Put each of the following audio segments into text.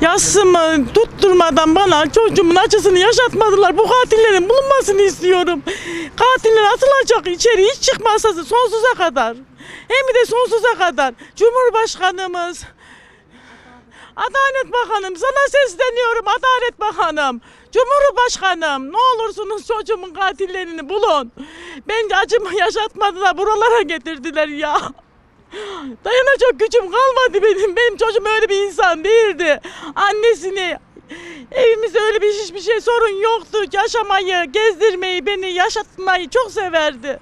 Yasımı tutturmadan bana çocuğumun acısını yaşatmadılar. Bu katillerin bulunmasını istiyorum. Katiller atılacak içeri hiç çıkmazsa sonsuza kadar. Hem de sonsuza kadar. Cumhurbaşkanımız, Adalet Bakanım sana sesleniyorum Adalet Bakanım. Cumhurbaşkanım ne olursunuz çocuğumun katillerini bulun. Ben acımı yaşatmadılar buralara getirdiler ya. Dayanacak gücüm kalmadı benim. Benim çocuğum öyle bir insan değildi. Annesini evimizde öyle bir hiçbir şey sorun yoktu. Yaşamayı, gezdirmeyi, beni yaşatmayı çok severdi.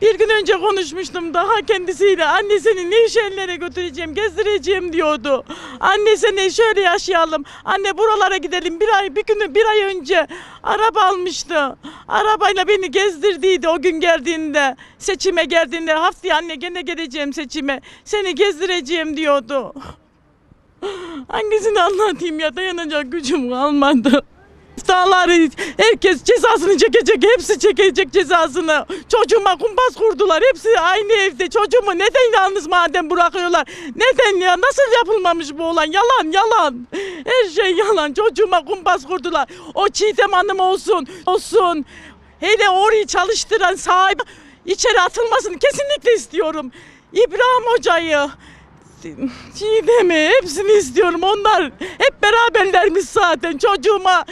Bir gün önce konuşmuştum daha kendisiyle. Annesini Nevşehirlere götüreceğim, gezdireceğim diyordu. Annesine şöyle yaşayalım. Anne buralara gidelim. Bir ay, bir günü bir ay önce araba almıştı. Arabayla beni gezdirdiydi o gün geldiğinde. Seçime geldiğinde haftaya anne gene geleceğim seçime. Seni gezdireceğim diyordu. Hangisini anlatayım ya dayanacak gücüm kalmadı. Dağları herkes cezasını çekecek, hepsi çekecek cezasını. Çocuğuma kumpas kurdular, hepsi aynı evde. Çocuğumu neden yalnız madem bırakıyorlar? Neden ya? Nasıl yapılmamış bu olan? Yalan, yalan. Her şey yalan. Çocuğuma kumpas kurdular. O Çiğdem Hanım olsun, olsun. Hele orayı çalıştıran sahibi içeri atılmasını kesinlikle istiyorum. İbrahim Hoca'yı, Çiğdem'i hepsini istiyorum. Onlar hep beraberlermiş zaten. Çocuğuma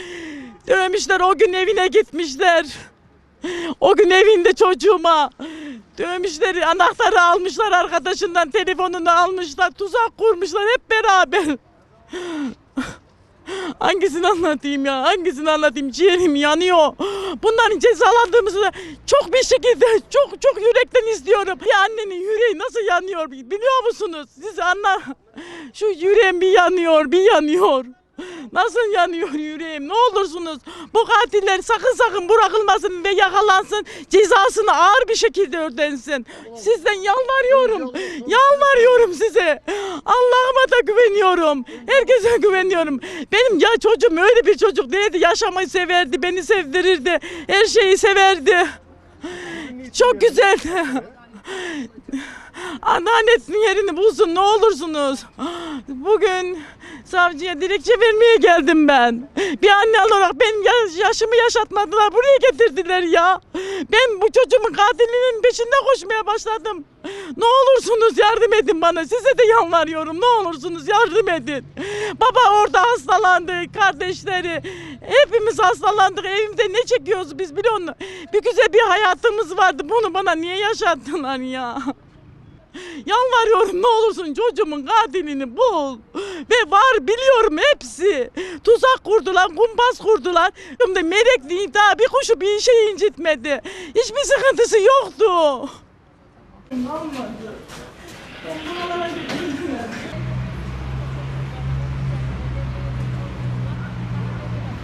dövmüşler. O gün evine gitmişler. O gün evinde çocuğuma dövmüşler. Anahtarı almışlar arkadaşından. Telefonunu almışlar. Tuzak kurmuşlar hep beraber. Hangisini anlatayım ya? Hangisini anlatayım? Ciğerim yanıyor. Bunların cezalandığımızı çok bir şekilde çok çok yürekten istiyorum. Bir annenin yüreği nasıl yanıyor biliyor musunuz? Siz anla. Şu yüreğim bir yanıyor, bir yanıyor. Nasıl yanıyor yüreğim? Ne olursunuz bu katiller sakın sakın bırakılmasın ve yakalansın. Cezasını ağır bir şekilde ödensin. Sizden yalvarıyorum. Yalvarıyorum size. Allah'ıma da güveniyorum. Herkese güveniyorum. Benim ya çocuğum öyle bir çocuk değildi. Yaşamayı severdi, beni sevdirirdi. Her şeyi severdi. Çok güzel. Anneannesinin yerini bulsun ne olursunuz. Bugün savcıya dilekçe vermeye geldim ben. Bir anne olarak benim yaş- yaşımı yaşatmadılar. Buraya getirdiler ya. Ben bu çocuğumun katilinin peşinde koşmaya başladım. Ne olursunuz yardım edin bana. Size de yalvarıyorum. Ne olursunuz yardım edin. Baba orada hastalandı. Kardeşleri. Hepimiz hastalandık. Evimde ne çekiyoruz biz biliyor musun? Bir güzel bir hayatımız vardı. Bunu bana niye yaşattılar ya? Yalvarıyorum ne olursun çocuğumun katilini bul. Ve var biliyorum hepsi. Tuzak kurdular, kumpas kurdular. Şimdi melek daha bir kuşu bir şey incitmedi. Hiçbir sıkıntısı yoktu.